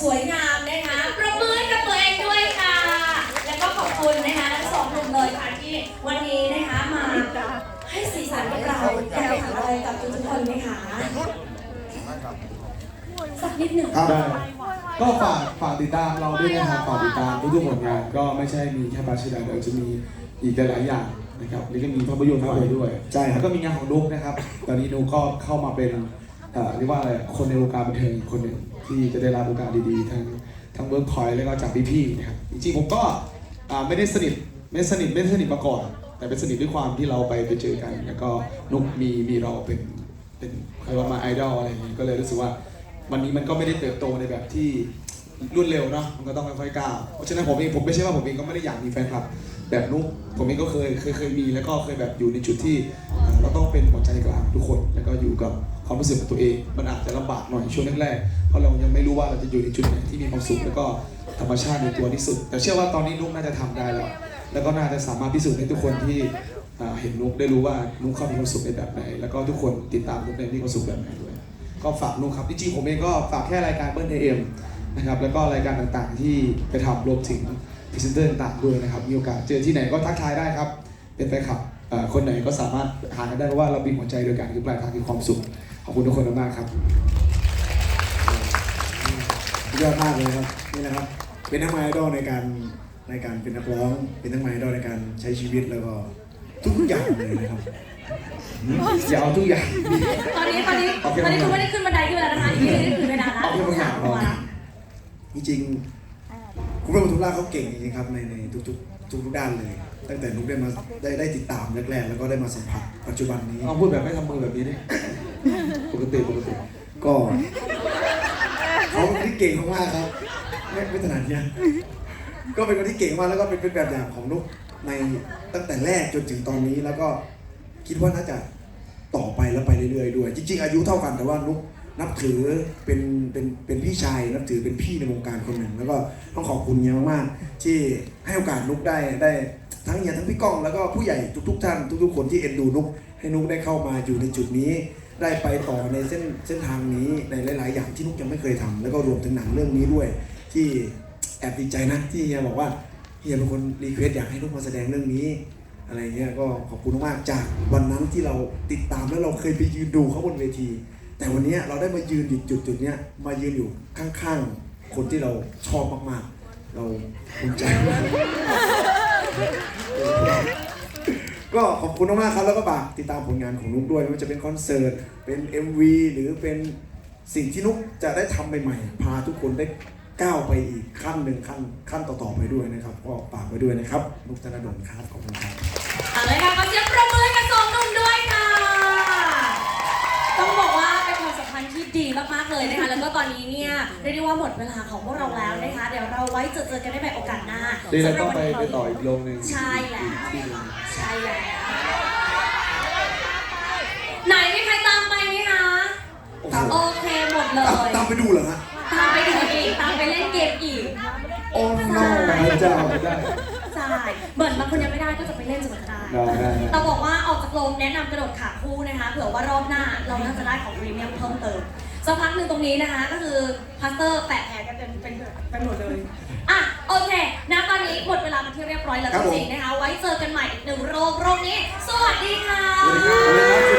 สวยงามนะคะประมือให้กับตัวเองด้วยค่ะ แล้วก็ขอบคุณนะคะทั้งสองหนุ่มเลยค่ะที่วันนี้นะคะมาให้สีสันกับเราอยากถามอะไรกับทุกๆคนไหมคะสักนิดหนึ่งครับได้ก็ฝากฝากติดตามเราด้วยนะครับฝากติดตามทุกๆผลงาน ก็ไม่ใช่มีแค่บาชิดาเดี๋ยวจะมีอีกหลายๆอย่างนะครับแล้วก็มีภาพยนตร์ด้วยด้วย ใช่ครับแล้วก็มีงานของนุกนะครับ ตอนนี้นุกก็เข้ามาเป็น เอ่อเรียกว่าอะไรคนในวงการบันเทิงคนหนึ่งที่จะได้รับโอกาสดีๆทั้งทั้งเวิร์กพอยต์แล้วก็จากพี่ๆนะครับจริงๆผมก็อ่าไม่ได้สนิทไม่สนิทไม่สนิทมาก่อน แต่เป็นสนิทด้วยความที่เราไปไปเจอกัน แล้วก็นุกมีมีเราเป็นเป็นใครว่ามาไอดอลอะไรอย่างนี้ก็เลยรู้สึกว่าวันนี้มันก็ไม่ได้เติบโตในแบบที่ รวดเร็วเนาะมันก็ต้องค่อยๆก้าวเพราะฉะนั้นผมเองผมไม่ใช่ว่าผมเองก็ไม่ได้อยากมีแฟนคลับ แบบนุ๊กผมเองก็เคยเคยเคยมีแล้วก็เคยแบบอยู่ในจุดที่เอ่อเราต้องเป็นหัวใจกลางทุกคน แล้วก็อยู่กับความรู้สึกของตัวเอง มันอาจจะลำบากหน่อยช่วงแรกๆเพราะเรายังไม่รู้ว่าเราจะอยู่ในจุดไหนที่มีความสุขแล้วก็ธรรมชาติในตัวที่สุด แต่เชื่อว่าตอนนี้นุ๊กน่าจะทำได้แล้ว แล้วก็น่าจะสามารถพิสูจน์ให้ทุกคนที่อ่าเห็นนุ๊กได้รู้ว่านุ๊กเขามีความสุขในแบบไหน แล้วก็ทุกคนติดตามนุ๊กในมีความสุขแบบไหนด้วย ก็ฝากนุกครับจริงๆผมเองก็ฝากแค่รายการเบิ้ลเอ็ม นะครับแล้วก็รายการต่างๆ ที่ไปทำรวมถึงพรีเซนเตอร์ต่างๆด้วยนะครับมีโอกาสเจอที่ไหนก็ทักทายได้ครับ เป็นแฟนคลับเอ่อคนไหนก็สามารถหากันได้เพราะว่าเรามีหัวใจเดียวกันคือปลายทางคือความสุขขอบคุณทุกคนมากๆครับยอดมากเลยครับนี่นะครับ เป็นทั้งไมไอดอลในการในการเป็นนักร้อง เป็นทั้งไมไอดอลในการใช้ชีวิตแล้วก็ทุกๆอย่างเลยนะครับอย่าเอาทุกอย่าง ตอนนี้ตอนนี้โอเคตอนนี้คุณไม่ได้ขึ้นบันไดขึ้นแล้วนะคะ จริงๆคุณพระปทุมราชเขาเก่งจริงๆครับในในทุกๆทุกๆด้านเลย ตั้งแต่นุกได้มาได้ได้ติดตามแรกๆแล้วก็ได้มาสัมผัสปัจจุบันนี้ เอาพูดแบบไม่ทำมือแบบนี้ดิ ปกติปกติ ก็เขาเป็นคนที่เก่งมากๆครับไม่ไม่ถนัดเนี่ยก็เป็นคนที่เก่งมากแล้วก็เป็นเป็นแบบอย่างของนุกในตั้งแต่แรกจนถึงตอนนี้แล้วก็คิดว่าน่าจะต่อไปแล้วไปเรื่อยๆด้วย จริง ๆ อายุเท่ากันแต่ว่านุก นับถือเป็นเป็นเป็นพี่ชาย นับถือเป็นพี่ในวงการคนหนึ่ง แล้วก็ต้องขอบคุณเฮียมากๆ ที่ให้โอกาสนุกได้ได้ทั้งเฮียทั้งพี่ก้องแล้วก็ผู้ใหญ่ทุกๆท่านทุกๆคนที่เอ็นดูนุกให้นุกได้เข้ามาอยู่ในจุดนี้ ได้ไปต่อในเส้นเส้นทางนี้ในหลาย ๆ อย่างที่นุกยังไม่เคยทำแล้วก็รวมถึงหนังเรื่องนี้ด้วย ที่แอบดีใจนะที่เฮียบอกว่าเฮียเป็นคนรีเควสอยากให้นุกมาแสดงเรื่องนี้อะไรเงี้ยก็ขอบคุณมากจากวันนั้นที่เราติดตามแล้วเราเคยไปยืนดูเขาบนเวที แต่วันนี้เราได้มายืนอยู่จุดจุดนี้มายืนอยู่ข้างๆ คนที่เราชอบมากๆ เราภูมิใจมากก็ขอบคุณมากๆครับแล้วก็ฝากติดตามผลงานของนุกด้วยไม่ว่าจะเป็นคอนเสิร์ตเป็น MV หรือเป็นสิ่งที่นุกจะได้ทำใหม่ๆ พาทุกคนได้ก้าวไปอีกขั้นหนึ่งขั้นขั้นต่อๆไปด้วยนะครับ ก็ฝากไว้ด้วยนะครับนุกธนดลครับขอบคุณครับเอาเลยค่ะขอเสียงปรบมือให้กับสองหนุ่มด้วยค่ะ ต้องบอกว่าเป็นความสัมพันธ์ที่ดี มากๆเลยนะคะ แล้วก็ตอนนี้เนี่ยเรียกได้ว่าหมดเวลาของพวกเราแล้วนะคะ เดี๋ยวเราไว้เจอเจอกันได้ใหม่โอกาสหน้าดีแล้วสำหก็รับไปวันนี้ไปต่ออีกโรงหนึ่งใช่แล้วที่หนึ่งใช่แล้ว ไหนมีใครตามไปไหมคะตามโอเคหมดเลตามยตามไปดูเหรอฮะตามไปดูอีก ตามไปเล่นเกมอีก โอ้ใช่ no พระเจ้าไม่ได้ใช่ เหมือนบางคนยังไม่ได้ก็จะไปเล่นจนได้ ได้ได้ได้ แต่บอกว่าออกจากโรงแนะนำกระโดดขาคู่นะคะเผื่อว่ารอบหน้าเราน่าจะได้ของพรีเมียมเพิ่มเติมสักพักหนึ่งตรงนี้นะคะ ก็คือพาสเตอร์แปะแผลกันเป็นเป็นเป็นหมดเลยอะโอเคนะตอนนี้หมดเวลาเป็นที่เรียบร้อยแล้วครับจผม ริงๆนะคะ ไว้เจอกันใหม่อีกหนึ่งโรงโรงนี้ สวัสดีค่ะสวัสดีครับสวัสดีครับ